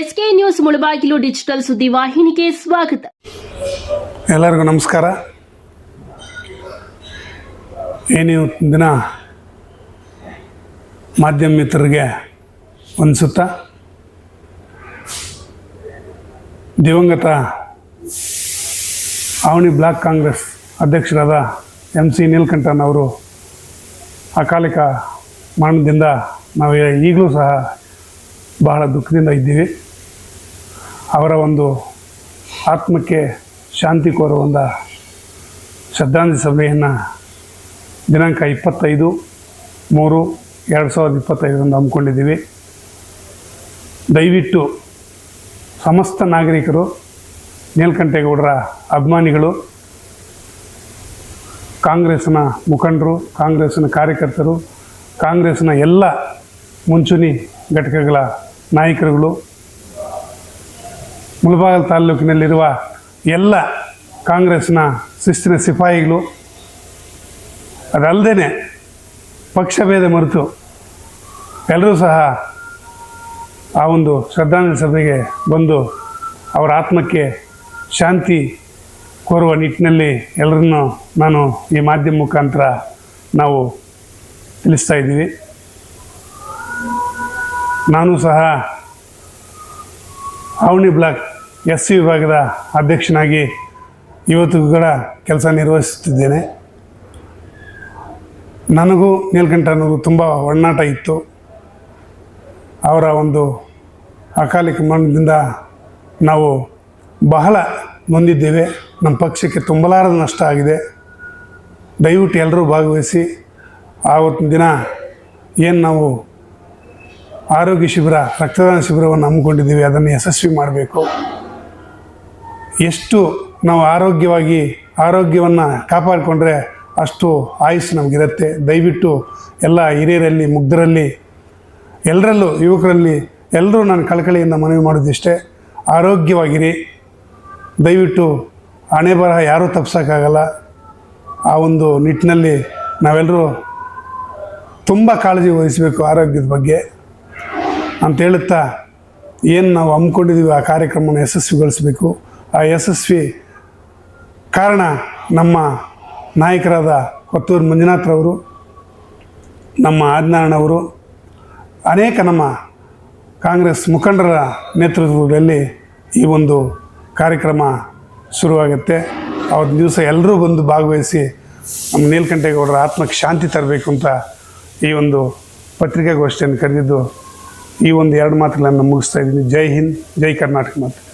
SK news Mulbagal digital ಸುದ್ದಿ ವಾಹಿನಿಗೆ ಸ್ವಾಗತ. ಎಲ್ಲರಿಗೂ ನಮಸ್ಕಾರ. ಏನೇ ಇವತ್ತಿನ ದಿನ? ಮಾಧ್ಯಮ ಮಿತ್ರರಿಗೆ ಅನಿಸುತ್ತ? ದಿವಂಗತ ಅವಣಿ ಬ್ಲಾಕ್ ಕಾಂಗ್ರೆಸ್ ಅಧ್ಯಕ್ಷರಾದ ಎಂ ಸಿ ನೀಲಕಂಠನ್ ಅವರು ಅಕಾಲಿಕ ಮರಣದಿಂದ ನಾವು ಈಗಲೂ ಸಹ ಬಹಳ ದುಃಖದಿಂದ ಇದ್ದೀವಿ. ಅವರ ಒಂದು ಆತ್ಮಕ್ಕೆ ಶಾಂತಿ ಕೋರುವ ಒಂದು ಶ್ರದ್ಧಾಂಜಲಿ ಸಭೆಯನ್ನು ದಿನಾಂಕ ಇಪ್ಪತ್ತೈದು ಮೂರು ಎರಡು ಸಾವಿರದ ಇಪ್ಪತ್ತೈದರಂದು ಹಮ್ಮಿಕೊಂಡಿದ್ದೀವಿ. ದಯವಿಟ್ಟು ಸಮಸ್ತ ನಾಗರಿಕರು, ನೀಲಕಂಠೇಗೌಡರ ಅಭಿಮಾನಿಗಳು ಕಾಂಗ್ರೆಸ್ನ ಮುಖಂಡರು ಕಾಂಗ್ರೆಸ್ನ ಕಾರ್ಯಕರ್ತರು ಕಾಂಗ್ರೆಸ್ನ ಎಲ್ಲ ಮುಂಚೂಣಿ ಘಟಕಗಳ ನಾಯಕರುಗಳು ಮುಳಬಾಗಲ್ ತಾಲೂಕಿನಲ್ಲಿರುವ ಎಲ್ಲ ಕಾಂಗ್ರೆಸ್ನ ಶಿಸ್ತಿನ ಸಿಪಾಯಿಗಳು ಅದಲ್ಲದೆ ಪಕ್ಷಭೇದ ಮರೆತು ಎಲ್ಲರೂ ಸಹ ಆ ಒಂದು ಶ್ರದ್ಧಾಂಜಲಿ ಸಭೆಗೆ ಬಂದು ಅವರ ಆತ್ಮಕ್ಕೆ ಶಾಂತಿ ಕೋರುವ ನಿಟ್ಟಿನಲ್ಲಿ ಎಲ್ಲರನ್ನು ನಾನು ಈ ಮಾಧ್ಯಮ ಮುಖಾಂತರ ನಾವು ತಿಳಿಸ್ತಾ ಇದ್ದೀವಿ. ನಾನು ಸಹ ಅವಣಿ ಬ್ಲಾಕ್ ಎಸ್ ಸಿ ವಿಭಾಗದ ಅಧ್ಯಕ್ಷನಾಗಿ ಇವತ್ತು ಕೂಡ ಕೆಲಸ ನಿರ್ವಹಿಸುತ್ತಿದ್ದೇನೆ. ನನಗೂ ನೀಲಕಂಠನವರು ತುಂಬ ಒಡನಾಟ ಇತ್ತು. ಅವರ ಒಂದು ಅಕಾಲಿಕ ಮರಣದಿಂದ ನಾವು ಬಹಳ ಮುಂದಿದ್ದೇವೆ ನಮ್ಮ ಪಕ್ಷಕ್ಕೆ ತುಂಬಲಾರದ ನಷ್ಟ ಆಗಿದೆ. ದಯವಿಟ್ಟು ಎಲ್ಲರೂ ಭಾಗವಹಿಸಿ ಆವತ್ತಿನ ದಿನ ಏನು ನಾವು ಆರೋಗ್ಯ ಶಿಬಿರ, ರಕ್ತದಾನ ಶಿಬಿರವನ್ನು ಹಮ್ಮಿಕೊಂಡಿದ್ದೀವಿ, ಅದನ್ನು ಯಶಸ್ವಿ ಮಾಡಬೇಕು. ಎಷ್ಟು ನಾವು ಆರೋಗ್ಯವಾಗಿ ಆರೋಗ್ಯವನ್ನು ಕಾಪಾಡಿಕೊಂಡ್ರೆ ಅಷ್ಟು ಆಯುಸ್ಸು ನಮಗಿರುತ್ತೆ. ದಯವಿಟ್ಟು ಎಲ್ಲ ಹಿರಿಯರಲ್ಲಿ, ಮುಗ್ಧರಲ್ಲಿ ಎಲ್ಲರಲ್ಲೂ ಯುವಕರಲ್ಲಿ ಎಲ್ಲರೂ ನಾನು ಕಳಕಳಿಯಿಂದ ಮನವಿ ಮಾಡೋದಿಷ್ಟೇ ಆರೋಗ್ಯವಾಗಿರಿ. ದಯವಿಟ್ಟು ಹಣೆ ಬರಹ ಯಾರೂ ತಪ್ಸೋಕ್ಕಾಗಲ್ಲ. ಆ ಒಂದು ನಿಟ್ಟಿನಲ್ಲಿ ನಾವೆಲ್ಲರೂ ತುಂಬ ಕಾಳಜಿ ವಹಿಸಬೇಕು ಆರೋಗ್ಯದ ಬಗ್ಗೆ. ಅಂತ ಹೇಳುತ್ತಾ ಏನು ನಾವು ಹಮ್ಮಿಕೊಂಡಿದ್ದೀವಿ ಆ ಕಾರ್ಯಕ್ರಮವನ್ನು ಯಶಸ್ವಿಗೊಳಿಸಬೇಕು. ಆ ಯಶಸ್ವಿ ಕಾರಣ ನಮ್ಮ ನಾಯಕರಾದ ಕೊತ್ತೂರು ಮಂಜುನಾಥ್ರವರು ನಮ್ಮ ಆಜ್ಞಾನವರು ಅನೇಕ ನಮ್ಮ ಕಾಂಗ್ರೆಸ್ ಮುಖಂಡರ ನೇತೃತ್ವದಲ್ಲಿ ಈ ಒಂದು ಕಾರ್ಯಕ್ರಮ ಶುರುವಾಗುತ್ತೆ. ಅವತ್ತು ದಿವಸ ಎಲ್ಲರೂ ಬಂದು ಭಾಗವಹಿಸಿ ನಮ್ಮ ನೀಲಕಂಠೇಗೌಡರ ಆತ್ಮಕ್ಕೆ ಶಾಂತಿ ತರಬೇಕು ಅಂತ ಈ ಒಂದು ಪತ್ರಿಕಾಗೋಷ್ಠಿಯನ್ನು ಕರೆದಿದ್ದು ಈ ಒಂದು ಎರಡು ಮಾತುಗಳನ್ನು ಮುಗಿಸ್ತಾ ಇದ್ದೀನಿ. ಜೈ ಹಿಂದ್, ಜೈ ಕರ್ನಾಟಕ ಮಾತು.